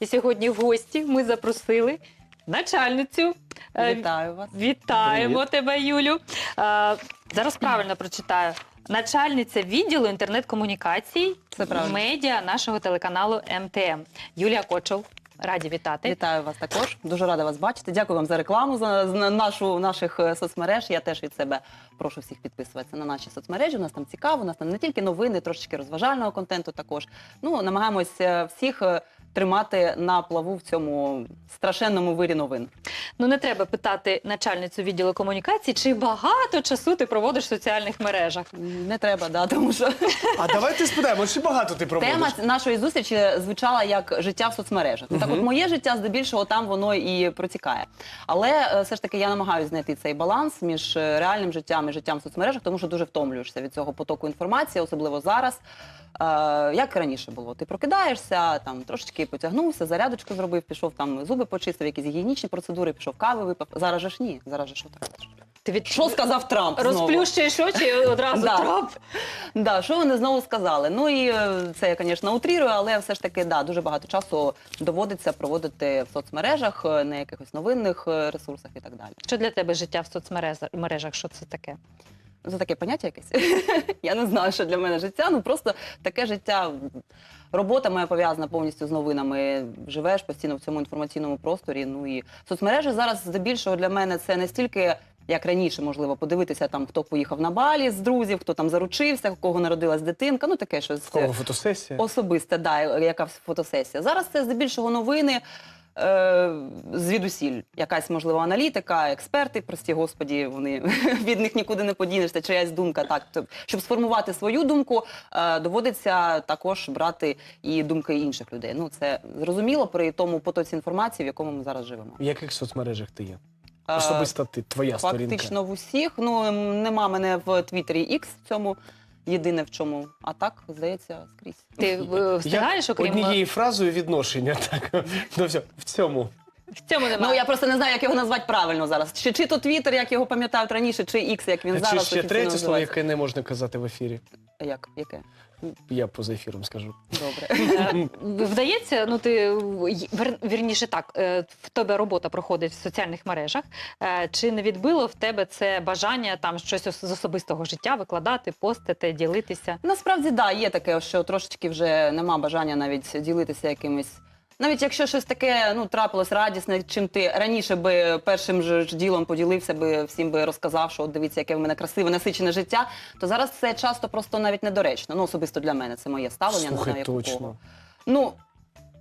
І сьогодні в гості ми запросили начальницю. Е, Вітаю вас. Вітаємо Привіт. тебе, Юлю. Е, зараз правильно прочитаю. Начальниця відділу інтернет-комунікацій Це правильно. медіа нашого телеканалу МТМ. Юлія Кочел. Раді вітати. Вітаю вас також. Дуже рада вас бачити. Дякую вам за рекламу за за нашу наших е, соцмереж. Я теж від себе прошу всіх підписуватися на наші соцмережі. У нас там цікаво. У нас там не тільки новини, трошечки розважального контенту. Також ну намагаємось всіх тримати на плаву в цьому страшенному вирі новин. Ну не треба питати начальницю відділу комунікацій, чи багато часу ти проводиш в соціальних мережах. Не треба, да, тому що А давайте спитаємо, чи багато ти проводиш? тема нашої зустрічі звучала як життя в соцмережах. Ну, Так, от моє життя здебільшого там воно і протікає. Але е, все ж таки я намагаюся знайти цей баланс між е, реальним життям і життям в соцмережах, тому що дуже втомлюєшся від цього потоку інформації, особливо зараз. Е, як раніше було, ти прокидаєшся, там трошечки потягнувся, зарядочку зробив, пішов там зуби почистив, якісь гігієнічні процедури, пішов кави випив. Зараз же ж ні. Зараз же що так? Ти від Що сказав Трамп? знову? розплющуєш очі і одразу Да. трап. Да, що вони знову сказали? Ну і е, це я, звісно, утрірую, але все ж таки да, дуже багато часу доводиться проводити в соцмережах, е, на якихось новинних е, ресурсах і так далі. Що для тебе життя в соцмережах? мережах? Що це таке? Це таке поняття якесь. я не знаю, що для мене життя. Ну просто таке життя. Робота моя пов'язана повністю з новинами. Живеш постійно в цьому інформаційному просторі. Ну і соцмережі зараз здебільшого для мене це не стільки. Як раніше, можливо, подивитися там, хто поїхав на балі з друзів, хто там заручився, у кого народилась дитинка, ну таке щось. В кого фотосесія? Особисте, да, якась фотосесія. Зараз це здебільшого новини. Е, звідусіль якась можливо аналітика, експерти, прості господі, вони від них нікуди не подінешся, чиясь думка. Так, То, щоб сформувати свою думку, е, доводиться також брати і думки інших людей. Ну це зрозуміло при тому потоці інформації, в якому ми зараз живемо. В яких соцмережах ти є? Е, Особисто ти, твоя сторінка. Фактично в усіх. Ну ем, нема мене в Твіттері X в цьому. Єдине в чому, а так здається скрізь. Ти е, встигаєш, окрім Однією фразою відношення так, до всього. В цьому. в цьому немає. Ну я просто не знаю, як його назвати правильно зараз. Чи, чи то Твіттер, як його пам'ятають раніше, чи X, як він Чи зараз ще офіційно третє слово, називається. яке не можна казати в ефірі? Як? Яке? Я поза ефіром скажу. Добре. Е, Вдається, ну ти вер- вірніше так, е, в тебе робота проходить в соціальних мережах. Е, Чи не відбило в тебе це бажання там щось ос- з особистого життя викладати, постити, ділитися? Насправді, да, є таке, що трошечки вже нема бажання навіть ділитися якимось. Навіть якщо щось таке ну трапилось радісне, чим ти раніше би першим же ж ділом поділився би всім би розказав, що от дивіться, яке в мене красиве насичене життя, то зараз це часто просто навіть недоречно. Ну особисто для мене це моє ставлення. не Слухай, знаю, точно. Ну,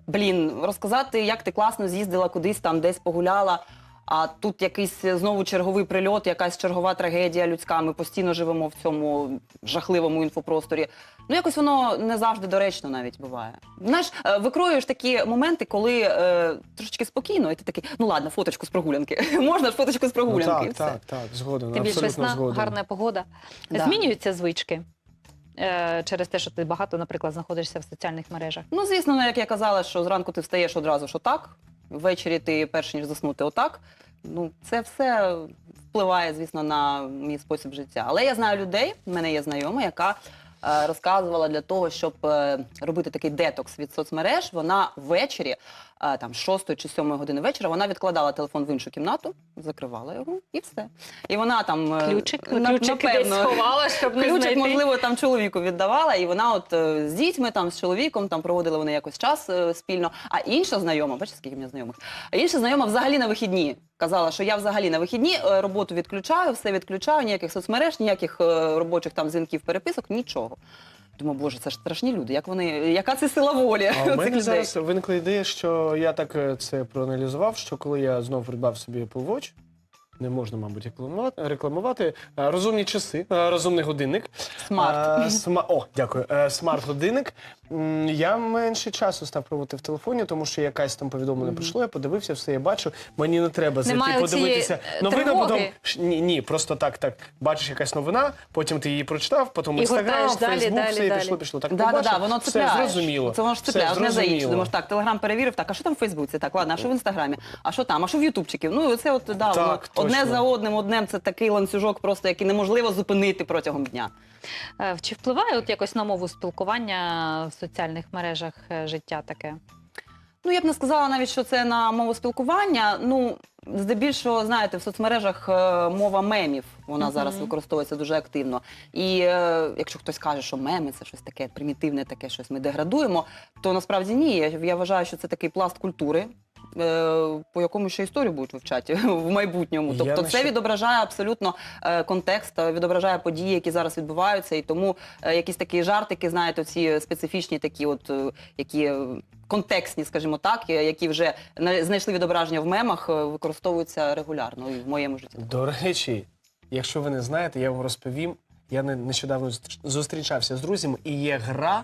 блін, розказати, як ти класно з'їздила кудись там, десь погуляла. А тут якийсь знову черговий прильот, якась чергова трагедія людська. Ми постійно живемо в цьому жахливому інфопросторі. Ну, якось воно не завжди доречно навіть буває. Знаєш, е, викроюєш такі моменти, коли е, трошечки спокійно, і ти такий, ну ладно, фоточку з прогулянки. Можна ж фоточку з Ну, прогулянки. і так, все. так, так, згоден, Тим більше абсолютно весна, згоден. гарна погода. Да. Змінюються звички е, через те, що ти багато, наприклад, знаходишся в соціальних мережах. Ну, звісно, ну, як я казала, що зранку ти встаєш одразу, що так, ввечері ти перш ніж заснути отак. Ну, це все впливає, звісно, на мій спосіб життя. Але я знаю людей, в мене є знайома, яка е, розказувала для того, щоб е, робити такий детокс від соцмереж, вона ввечері, там, з 6 чи 7 години вечора, вона відкладала телефон в іншу кімнату, закривала його і все. І вона там е, Ключик, на- ключик десь сховала, щоб не Ключик, знайти. можливо, там чоловіку віддавала, і вона от е, з дітьми, там з чоловіком, там проводили вони якось час е, спільно. А інша знайома, бачите, скільки в мене знайомих, а інша знайома взагалі на вихідні. Казала, що я взагалі на вихідні е, роботу відключаю, все відключаю, ніяких соцмереж, ніяких е, робочих там дзвінків, переписок, нічого. Думаю, боже, це ж страшні люди. Як вони, яка це сила волі А у цих мене людей? зараз виникла ідея, що я так е, це проаналізував, що коли я знов придбав собі Apple Watch, не можна, мабуть, рекламувати, е, Розумні часи, е, розумний годинник. Смарт. Е, сма... О, дякую. Смарт-годинник. Я менше часу став проводити в телефоні, тому що якась там повідомлення прийшло, я подивився, все я бачу. Мені не треба зайти Немає подивитися тривоги. потім ні, ні, просто так, так. Бачиш якась новина, потім ти її прочитав, потім інстаграм, фейсбук, все і пішло, пішло. Так Да, да, да, воно все зрозуміло. Це воно ж цепляє, одне за інше. Думаєш, так, Телеграм перевірив, так, а що там в Фейсбуці? Так, ладно, а що в Інстаграмі? А що там? А що в Ютубчиків? Ну, це от, да, Так, одне за одним, одним, це такий ланцюжок, просто який неможливо зупинити протягом дня. Е, Чи впливає от якось на мову спілкування в соціальних мережах е, життя таке? Ну, я б не сказала навіть, що це на мову спілкування. Ну, здебільшого, знаєте, в соцмережах е, мова мемів. Вона Мгм. зараз використовується дуже активно. І е, якщо хтось каже, що меми це щось таке примітивне, таке щось ми деградуємо, то насправді ні. Я, я вважаю, що це такий пласт культури. Е, По якому ще історію будуть вивчати в майбутньому. Я Тобто, це що- відображає абсолютно е, контекст, е, відображає події, які зараз відбуваються, і тому якісь такі жартики, знаєте, ці специфічні, такі, от які контекстні, скажімо так, які вже на- знайшли відображення в мемах, використовуються регулярно і в моєму житті. До речі, якщо ви не знаєте, я вам розповім. Я не- нещодавно зустрічався з друзями, і є гра,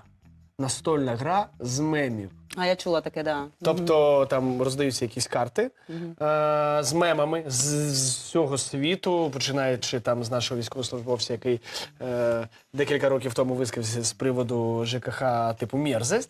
настольна гра з мемів. А я чула таке, да. Тобто там роздаються якісь карти е, з мемами з, з всього світу, починаючи там з нашого військовослужбовця, який е, декілька років тому висказався з приводу ЖКХ типу мерзость.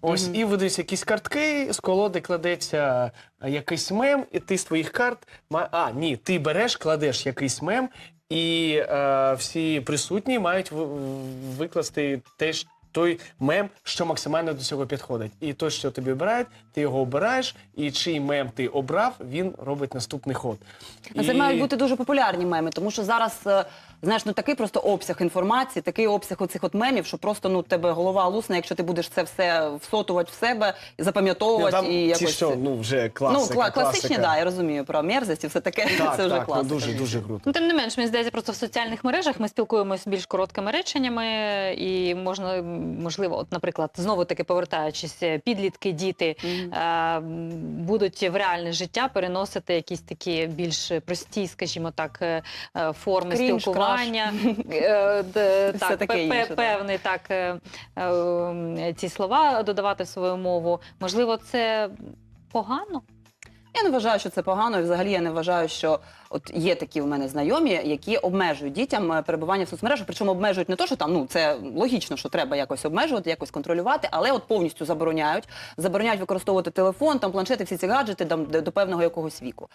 Ось і видаються якісь картки, з колоди кладеться якийсь мем, і ти з твоїх карт ма- а ні, ти береш, кладеш якийсь мем, і е, всі присутні мають в- в- викласти теж. Той мем, що максимально до цього підходить. І той, що тобі обирають, ти його обираєш, і чий мем ти обрав, він робить наступний ход. А Це І- мають бути дуже популярні меми, тому що зараз, е, знаєш, ну такий просто обсяг інформації, такий обсяг оцих от мемів, що просто ну тебе голова лусне, якщо ти будеш це все всотувати в себе, Ну, запам'ятовувати там і ті, якось. що, ну, вже класика, ну, кла- класичні, класика. да, я розумію про мерзость і все таке. Так, це вже так, ну, дуже, дуже круто. Ну, тим не менш, мені здається, просто в соціальних мережах ми спілкуємося більш короткими реченнями, і можна, можливо, от, наприклад, знову таки повертаючись, е, підлітки, діти Мгм. е, будуть в реальне життя переносити якісь такі більш прості, скажімо так, е, е, форми Крінж, спілкування. Е, д- Так, так. певний так е, е, ці слова додавати в свою мову. Можливо, це погано. Я не вважаю, що це погано, і взагалі я не вважаю, що от є такі в мене знайомі, які обмежують дітям е, перебування в соцмережах. Причому обмежують не то, що там ну це логічно, що треба якось обмежувати, якось контролювати, але от повністю забороняють, забороняють використовувати телефон, там планшети, всі ці гаджети там, до певного якогось віку.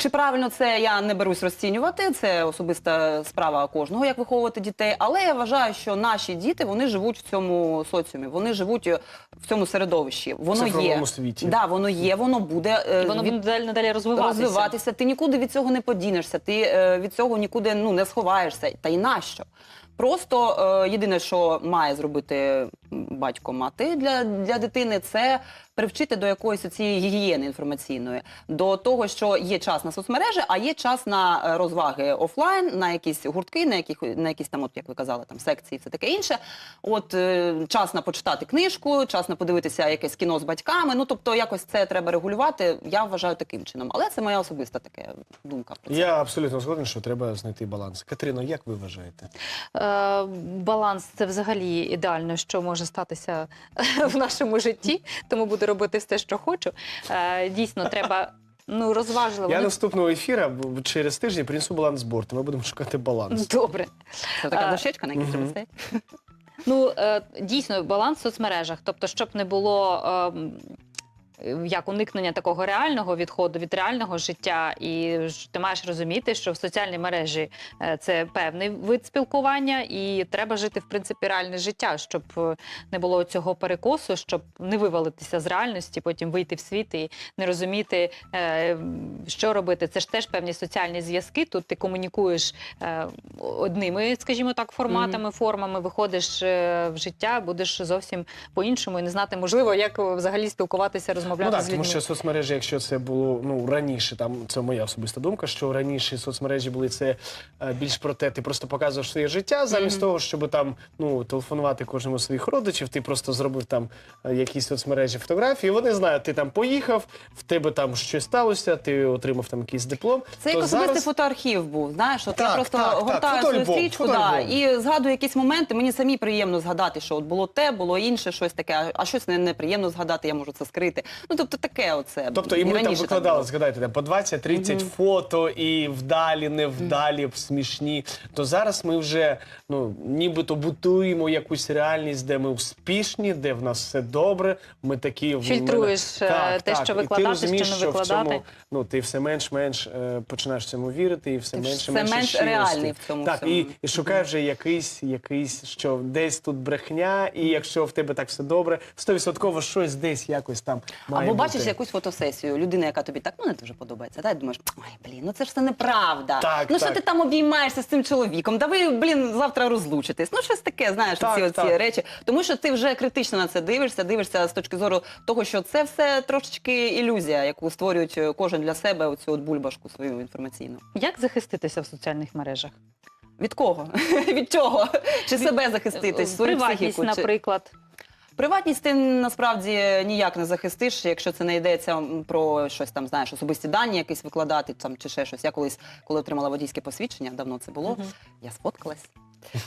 Чи правильно це я не берусь розцінювати? Це особиста справа кожного, як виховувати дітей. Але я вважаю, що наші діти вони живуть в цьому соціумі, вони живуть е, в цьому середовищі. Воно є. світі. Да, воно є, воно буде е, воно від- буде далі надалі розвиватися. розвиватися. Ти нікуди від цього не подінешся, ти е, від цього нікуди ну, не сховаєшся. Та й нащо? Просто е, єдине, що має зробити батько мати для, для дитини, це привчити до якоїсь цієї гігієни інформаційної, до того, що є час на соцмережі, а є час на е, розваги офлайн, на якісь гуртки, на яких на якісь там, от як ви казали, там секції, і все таке інше. От е, час на почитати книжку, час на подивитися якесь кіно з батьками. Ну тобто, якось це треба регулювати. Я вважаю таким чином. Але це моя особиста така думка про це. Я абсолютно згоден, що треба знайти баланс. Катерино, як ви вважаєте? Е, баланс це взагалі ідеально, що може статися в нашому житті, тому буду робити все, що хочу. Е, дійсно, треба ну розважливо. Я наступного ефіру через тиждень принесу баланс борту. Ми будемо шукати баланс. Добре. Це така А, дощечка, на якій треба стоять. Ну е, дійсно баланс в соцмережах, тобто, щоб не було. Як уникнення такого реального відходу від реального життя, і ти маєш розуміти, що в соціальній мережі е, це певний вид спілкування, і треба жити в принципі реальне життя, щоб е, не було цього перекосу, щоб не вивалитися з реальності, потім вийти в світ і не розуміти, е, що робити. Це ж теж певні соціальні зв'язки. Тут ти комунікуєш одними, скажімо так, форматами, формами, виходиш в життя, будеш зовсім по-іншому і не знати, можливо, як взагалі спілкуватися, розмовляти Ну так, з людьми. тому що соцмережі, якщо це було ну раніше, там це моя особиста думка, що раніше соцмережі були це е, більш про те, ти просто показував своє життя, замість того, щоб там ну телефонувати кожному з своїх родичів, ти просто зробив там е, якісь соцмережі фотографії. Вони знають, ти там поїхав, в тебе там щось сталося, ти отримав там якийсь диплом. Це як то особистий зараз... фотоархів був. Знаєш, от я Так, просто так, так, гортаю свою фотоальбом, стрічку да, фотоальбом. і згадую якісь моменти. Мені самі приємно згадати, що от було те, було інше, щось таке, а щось не, неприємно згадати, я можу це скрити. Ну тобто таке оце. Тобто і ми там викладали, згадайте, по 20-30 фото і вдалі, невдалі, смішні. То зараз ми вже ну нібито будуємо якусь реальність, де ми успішні, де в нас все добре. Ми такі в Фільтруєш, е, те, що І ти викладати, розумієш, що не що в цьому, ну ти все менш-менш е, починаєш цьому вірити, і все ти менше менше менш реальний в цьому Так, всьому. і, і шукаєш вже якийсь, якийсь, що десь тут брехня, і якщо в тебе так все добре, 100% щось десь якось там має Або бути. бачиш якусь фотосесію, людина, яка тобі так ну не дуже подобається, та й думаєш, ой, блін, ну це ж все неправда. Так, ну що так. ти там обіймаєшся з цим чоловіком? Да ви, блін, завтра розлучитесь. Ну щось таке, знаєш, Так, ці оці так. речі. Тому що ти вже критично на це дивишся, дивишся з точки зору того, що це все трошечки ілюзія, яку створюють е, кожен для себе оцю от бульбашку свою інформаційну. Як захиститися в соціальних мережах? Від кого? Від чого? Чи себе захистити? свою Приватність, психіку? Чи- наприклад. Приватність ти насправді ніяк не захистиш, якщо це не йдеться про щось там, знаєш, особисті дані якісь викладати там чи ще щось. Я колись, коли отримала водійське посвідчення, давно це було. Мгм. Я сфоткалась,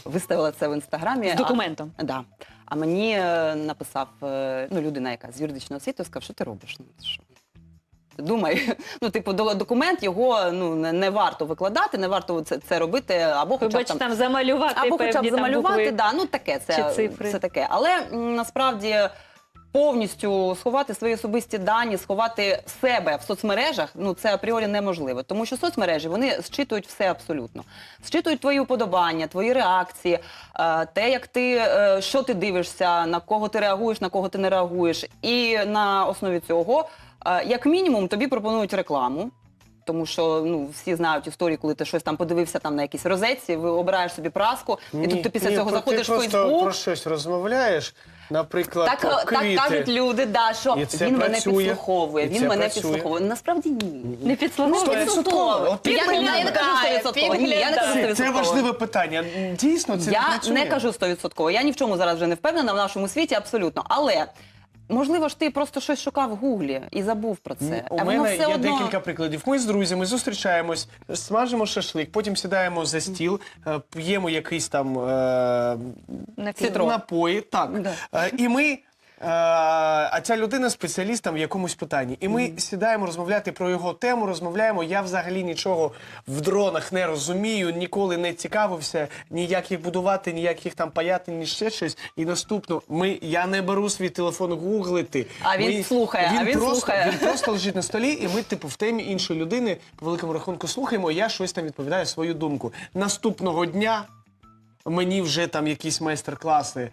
виставила це в інстаграмі. З документом. А, да. а мені е, написав е, ну, людина, яка з юридичного освіту, сказав, що ти робиш? Ну, що? Думай, ну типу, до- документ його ну не, не варто викладати, не варто це, це робити, або хоча б там там замалювати або певні хоча б замалювати, букви. да, ну таке, це, цифри. це таке. Але м, насправді повністю сховати свої особисті дані, сховати себе в соцмережах, ну це апріорі неможливо. Тому що соцмережі вони зчитують все абсолютно. Зчитують твої уподобання, твої реакції, е, те, як ти, е, що ти дивишся, на кого ти реагуєш, на кого ти не реагуєш. І на основі цього, як мінімум, тобі пропонують рекламу. Тому що ну всі знають історії, коли ти щось там подивився там на якійсь розетці, ви обираєш собі праску, і тут ти після цього про- заходиш ти в просто Фейсбук. про щось розмовляєш, наприклад, Так, про так кажуть люди, да, що І це він мене підслуховує, і він це мене працює. підслуховує. Насправді ні. Не. Стовідсотково. От Я, не- я не кажу 100%. Ні, я не кажу. 100%. Це, це важливе питання. Дійсно, це я працює. не кажу 100%. Я ні в чому зараз вже не впевнена в нашому світі, абсолютно. Але можливо ж ти просто щось шукав в гуглі і забув про це. У а воно мене все є одно... декілька прикладів. Ми з друзями зустрічаємось, смажимо шашлик, потім сідаємо за стіл, е, п'ємо якийсь там е, Напій. Напої. Так. Да. Е, і ми. Е, А ця людина спеціаліст в якомусь питанні. І ми сідаємо розмовляти про його тему, розмовляємо. Я взагалі нічого в дронах не розумію, ніколи не цікавився, ніяк їх будувати, ніяк їх там паяти, ні ще щось. І наступно, ми, я не беру свій телефон гуглити. А він Ми- слухає, а він просто, слухає. Він просто лежить на столі, і ми, типу, в темі іншої людини по великому рахунку слухаємо. Я щось там відповідаю свою думку. Наступного дня. Мені вже там якісь майстер-класи, е,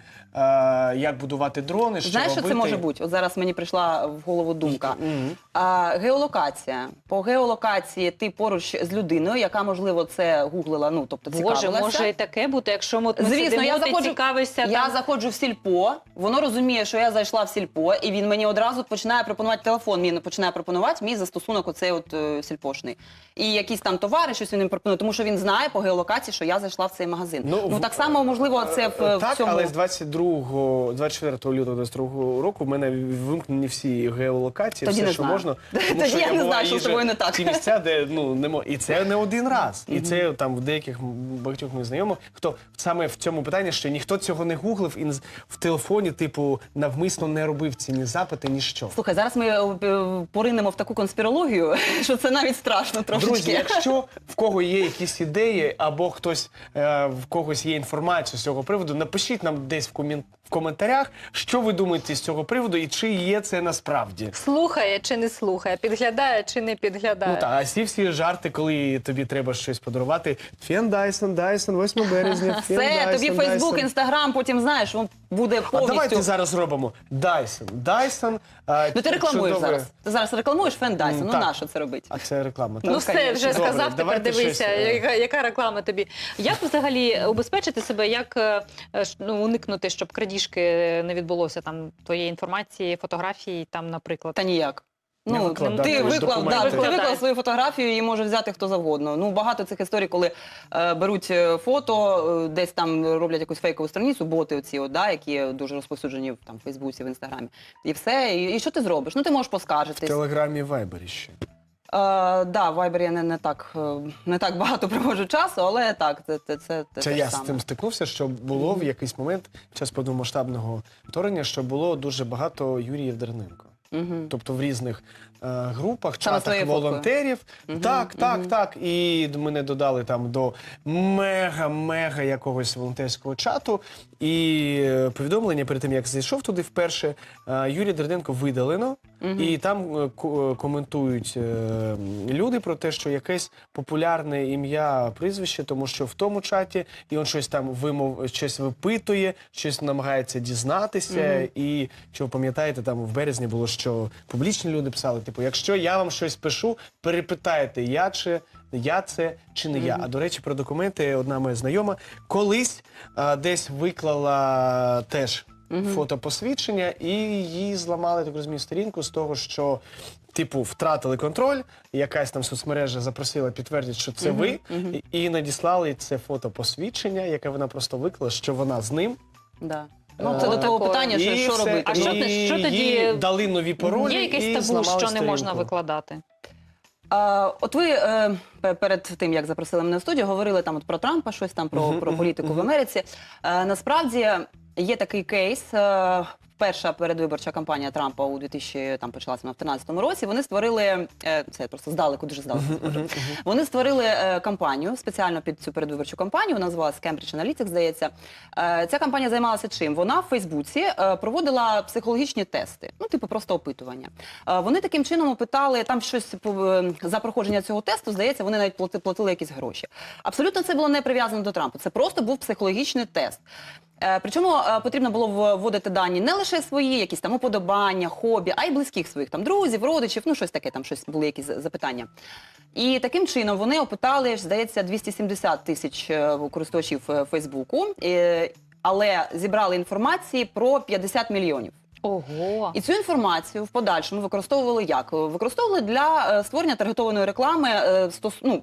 як будувати дрони. Що Знаєш, що робити. це може бути? От зараз мені прийшла в голову думка. Мгм. А, геолокація. По геолокації ти поруч з людиною, яка можливо це гуглила, ну тобто Боже, може і таке бути, якщо ми, ми Звісно, сидимо, я ти заходжу, цікавишся я там. заходжу в сільпо, воно розуміє, що я зайшла в сільпо, і він мені одразу починає пропонувати телефон. Мені починає пропонувати мій застосунок, оцей от е, сільпошний. І якісь там товари, щось він їм пропонує, тому що він знає по геолокації, що я зайшла в цей магазин. Ну, в- так само можливо, це в, Е, в так, цьому. але з 22, 24 лютого 22 року в мене вимкнені всі геолокації, Тоді все, не що знаю. можна. Тоді я не знаю, що з тобою не так. Ті місця, де ну не мо... і це не один раз. І це там в деяких багатьох моїх знайомих, хто саме в цьому питанні, що ніхто цього не гуглив і в телефоні, типу, навмисно не робив ці ні запити, ні що. Слухай, зараз ми е, поринемо в таку конспірологію, що це навіть страшно трошечки. Друзі, якщо в кого є якісь ідеї, або хтось е, в когось є інформація з цього приводу, напишіть нам десь в, комін... в коментарях, що ви думаєте з цього приводу і чи є це насправді. Слухає чи не слухає, підглядає чи не підглядає. Ну так, а всі всі жарти, коли тобі треба щось подарувати. Фен Дайсон, Дайсон, 8 березня. Фен Все, Дайсон, тобі Фейсбук, Дайсон. Інстаграм, потім знаєш, він буде А давайте зараз робимо Дайсон. Дайсон. е, Ну ти рекламуєш чудове- зараз. Ти зараз рекламуєш фен Dyson, ну так. на що це робити? А це реклама. Ну так? все, вже Добре, сказав, тепер давайте дивися, щось, е, яка, яка реклама тобі. Як взагалі убезпечити себе, як е, ш- ну, уникнути, щоб крадіжки не відбулося там твоєї інформації, фотографії, там, наприклад. Та ніяк. Не Ну, ти виклав, документи. да, ти виклав свою фотографію, її може взяти хто завгодно. Ну, багато цих історій, коли е, беруть е, фото, е, десь там роблять якусь фейкову страницю, боти оці, от, да, які дуже розповсюджені в там, в Фейсбуці, в Інстаграмі. І все. І, і що ти зробиш? Ну, ти можеш В поскаржитись. Телеграмі Вайбері ще. Е, да, в Viber я не, не, так, е, не так багато проводжу часу, але так, це, це, це, це Це те я ж з саме. цим стикнувся, що було в якийсь момент під час повномасштабного вторгнення, що було дуже багато Юріїв Дерненко. Мгм. тобто в різних е, групах, чатах волонтерів. Угу. Так, так, угу. так. І мене додали там до мега-мега якогось волонтерського чату. І повідомлення перед тим, як зайшов туди вперше, е, Юрій Дерденко видалено. І там е, ко- е, коментують е, люди про те, що якесь популярне ім'я, прізвище, тому що в тому чаті і він щось там вимов, щось випитує, щось намагається дізнатися. І що ви пам'ятаєте, там в березні було, що публічні люди писали: типу, якщо я вам щось пишу, перепитайте, я чи я це чи не я. А до речі, про документи одна моя знайома колись а, десь виклала теж фото посвідчення, і її зламали, так розумію, сторінку з того, що. Типу, втратили контроль, якась там соцмережа запросила підтвердити, що це ви, і, і надіслали це фото посвідчення, яке вона просто виклала, що вона з ним. Да. Е, Ну, це до того питання, що, що робити. А що І що тоді- дали нові паролі Є якесь табу, що не можна викладати? От ви е, перед тим, як запросили мене в студію, говорили там от про Трампа, щось там про, про політику в. Америці. Е, насправді є такий кейс. Перша передвиборча кампанія Трампа у 2000, там почалася вона в 13 році. Вони створили е, це я просто здалеку, дуже здалеку. Вони створили е, кампанію спеціально під цю передвиборчу кампанію. Вона називалась Cambridge Analytics, здається. Е, ця кампанія займалася чим? Вона в Фейсбуці е, проводила психологічні тести, ну типу просто опитування. Е, вони таким чином опитали там щось е, за проходження цього тесту. Здається, вони навіть плати- платили якісь гроші. Абсолютно це було не прив'язано до Трампа. Це просто був психологічний тест. Е, Причому е, потрібно було вводити дані не лише свої, якісь там уподобання, хобі, а й близьких своїх там друзів, родичів, ну щось таке, там щось були якісь запитання. І таким чином вони опитали, здається, 270 тисяч е, користувачів е, Фейсбуку, але зібрали інформації про 50 мільйонів. Ого. І цю інформацію в подальшому використовували як? Використовували для е, створення таргетованої реклами, ну,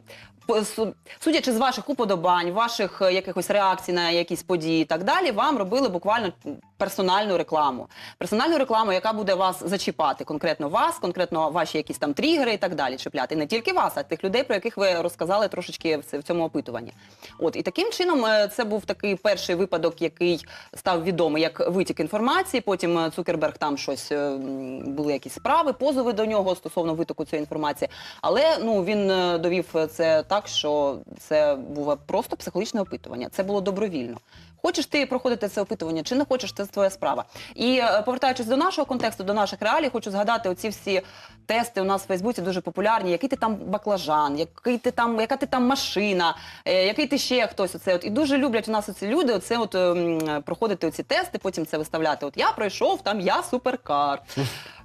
судячи з ваших уподобань, ваших якихось реакцій на якісь події і так далі, вам робили буквально персональну рекламу. Персональну рекламу, яка буде вас зачіпати, конкретно вас, конкретно ваші якісь там тригери і так далі, чіпляти. Не тільки вас, а тих людей, про яких ви розказали трошечки в цьому опитуванні. От і таким чином е, це був такий перший випадок, який став відомий як витік інформації. Потім е, Цукерберг там щось е, були якісь справи, позови до нього стосовно витоку цієї інформації. Але ну він довів це так, що це було просто психологічне опитування. Це було добровільно. Хочеш ти проходити це опитування, чи не хочеш, це твоя справа. І е, повертаючись до нашого контексту, до наших реалій, хочу згадати оці всі тести у нас в Фейсбуці дуже популярні. Який ти там баклажан, який ти там, яка ти там машина, е, який ти ще хтось. Оце от і дуже люблять у нас оці люди. Оце от ем, проходити оці тести, потім це виставляти. От я пройшов там, я суперкар.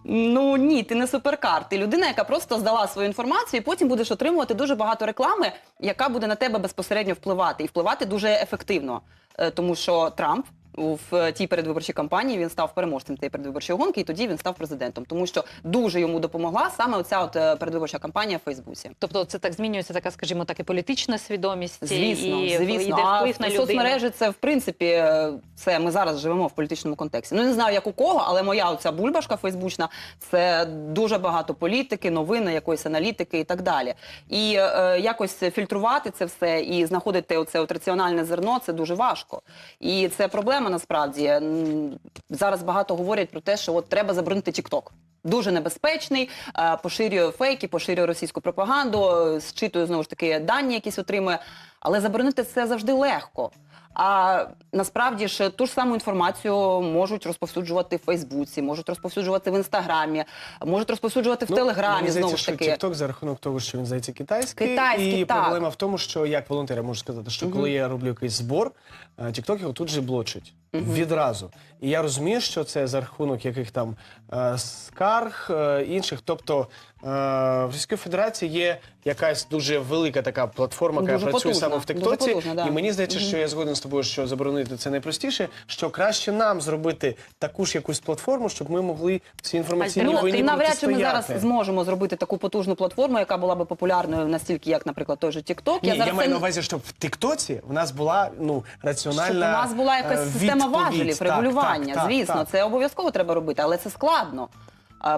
Ну ні, ти не суперкар. Ти людина, яка просто здала свою інформацію, і потім будеш отримувати дуже багато реклами, яка буде на тебе безпосередньо впливати і впливати дуже ефективно. Е, Тому що Трамп в тій передвиборчій кампанії він став переможцем тієї передвиборчої гонки, і тоді він став президентом, тому що дуже йому допомогла саме оця от е, передвиборча кампанія в Фейсбуці. Тобто це так змінюється така, скажімо так, і політична свідомість, Звісно, і звісно. А вплив на соцмережі це в принципі е, це ми зараз живемо в політичному контексті. Ну не знаю, як у кого, але моя оця бульбашка фейсбучна це дуже багато політики, новини, якоїсь аналітики і так далі. І е, якось фільтрувати це все і знаходити оце от раціональне зерно це дуже важко. І це проблема насправді. Зараз багато говорять про те, що от треба заборонити TikTok. Дуже небезпечний, е, поширює фейки, поширює російську пропаганду, е, зчитує знову ж таки дані, якісь отримує. Але заборонити це завжди легко. А насправді ж ту ж саму інформацію можуть розповсюджувати в Фейсбуці, можуть розповсюджувати в інстаграмі, можуть розповсюджувати в Ну, Телеграмі. мені Знову ж таки. що TikTok за рахунок того, що він здається китайський, Китайський, і так. проблема в тому, що як волонтер я можу сказати, що коли я роблю якийсь збор, е, TikTok його тут же блочить відразу. І я розумію, що це за рахунок яких там е, скарг е, інших. Тобто е, в Російській Федерації є якась дуже велика така платформа, яка працює потужна, саме в дуже Тіктоці. да. І мені здається, що я згоден з тобою, що заборонити це найпростіше, що краще нам зробити таку ж якусь платформу, щоб ми могли ці інформаційні Ну, Ну, війні і навряд чи ми зараз зможемо зробити таку потужну платформу, яка була би популярною настільки, як, наприклад, той же TikTok. Ні, я, маю це- на увазі, щоб в Тіктоці в нас була ну раціональна Щоб у нас була якась е, система важелів, Так, регулювання. так, так, Звісно, так. це обов'язково треба робити, але це складно.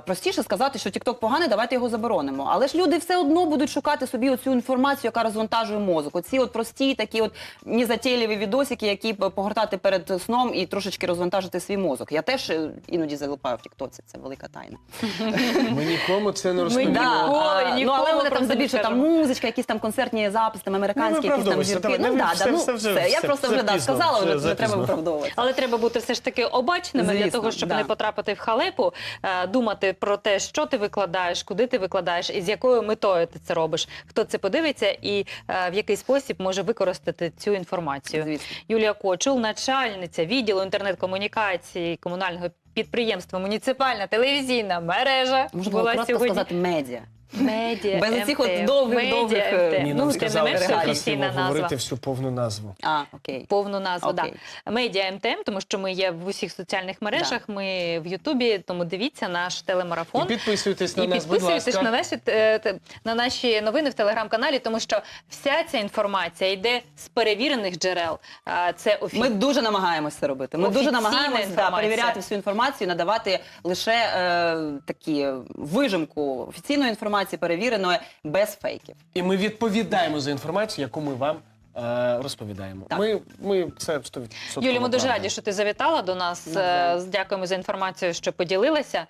Простіше сказати, що TikTok поганий, давайте його заборонимо. Але ж люди все одно будуть шукати собі оцю інформацію, яка розвантажує мозок. Оці от прості, такі от незатейливі відосики, які погортати перед сном і трошечки розвантажити свій мозок. Я теж е, іноді залипаю в Тіктоці, це велика тайна. Ми нікому це не Ми розповімо. Ніколи, ну, але вони там здебільшого там музичка, якісь там концертні записи, там американські, якісь там зірки. Ну да, все- ну все. Я просто вже да, сказала, вже вже не треба запізно. виправдовуватися. Але треба бути все ж таки обачними для того, щоб не потрапити в халепу, е, думати про те, що ти викладаєш, куди ти викладаєш, і з якою метою ти це робиш, хто це подивиться, і е, в який спосіб може використати цю інформацію. Звісно. Юлія Кочул, начальниця відділу інтернет-комунікації комунального підприємства Муніципальна телевізійна мережа Можна була сьогодні. сказати медіа. Медіа Без оцих от довгих- Медіа довгих, МТ. е, Ні, ну, нам тим не сказали, менше це красиво офіційна назва. говорити всю повну назву. А, окей. Повну назву, так. Окей. Медіа МТМ, тому що ми є в усіх соціальних мережах. Ми в Ютубі, тому дивіться наш телемарафон. І підписуйтесь на І нас, будь підписуйтесь ласка. на наші е, те- на наші новини в телеграм-каналі, тому що вся ця інформація йде з перевірених джерел. А, Це офі... Ми дуже намагаємося це робити. Ми дуже Офіційна намагаємося да, інформація. перевіряти всю інформацію, надавати лише е, такі вижимку офіційної інформації, перевіреної без фейків. І ми відповідаємо за інформацію, яку ми вам е, розповідаємо. Так. Ми, ми це 100% Юлі, ми дуже раді, що ти завітала до нас. Е, Дякуємо за інформацію, що поділилася.